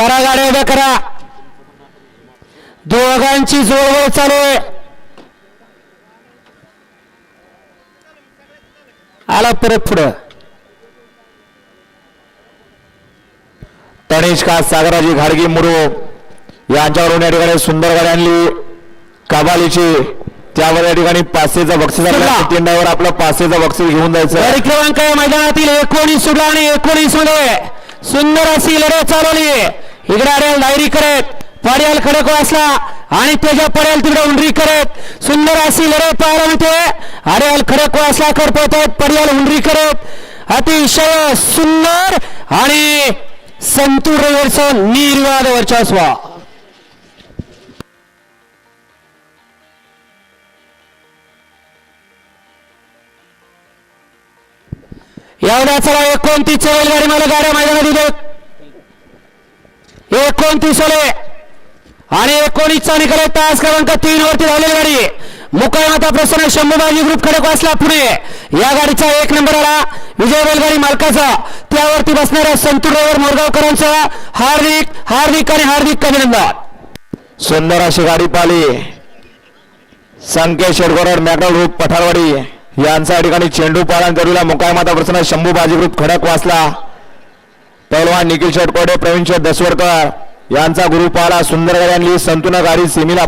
करा गाड्या उभ्या करा. दोघांची जोडवळ चालू आहे. आला परत पुढं. तनिष्का सागराजी घाडगी मुरू. यांच्यावरून या ठिकाणी सुंदर गाडी आणली. कबालीची. त्यावर या ठिकाणी पाचशेचा बक्षीस सुद्धा. तिंडावर आपलं पाचशेचा बक्षीस घेऊन जायचं. क्रमांक मैदानातील एकोणीस सुटला आणि एकोणीसमध्ये सुंदर अशी लढत चालवली. इकडे अरेल डायरी करत पड्याल खडक वाचला आणि त्याच्या पड्याल तिकडे उंडरी करत. सुंदर अशी लढत पाहायला मिळते. अरेल खडक वाचला करत आहेत पड्याल उंडरी करत. अतिशय सुंदर आणि संतूर रविवारचं निर्वाद वर्चस्व. एवढ्या चला एकोणतीस बैलगाडी मला गाड्या मैदानात दिले एकोणतीस ओले आणि एकोणीसचा निकाल आहे तास क्रमांक तीन वरती धावलेली गाडी. मुकाय माता प्रसन्न शंभूबाजी ग्रुप खडक वाचला पुणे या गाडीचा एक नंबर आला. विजय बैलगाडी मालकाचा. त्यावरती बसणाऱ्या संतूर ड्रायव्हर मोरगावकरांचा हार्दिक हार्दिक आणि हार्दिक अभिनंदन. सुंदर अशी गाडी पाली. संकेत शेडगोरड मॅकडल ग्रुप पठारवाडी. यांचा ठिकाणी चेंडू पालन करूला मुकायमाता प्रसन्न शंभू बाजी ग्रुप खडक वाचला. पहलवान निखिल शेटकोडे प्रवीण शेठ दसवडकर. यांचा गुरु सुंदरगड यांनी गाडी संतुना गाडी सेमीला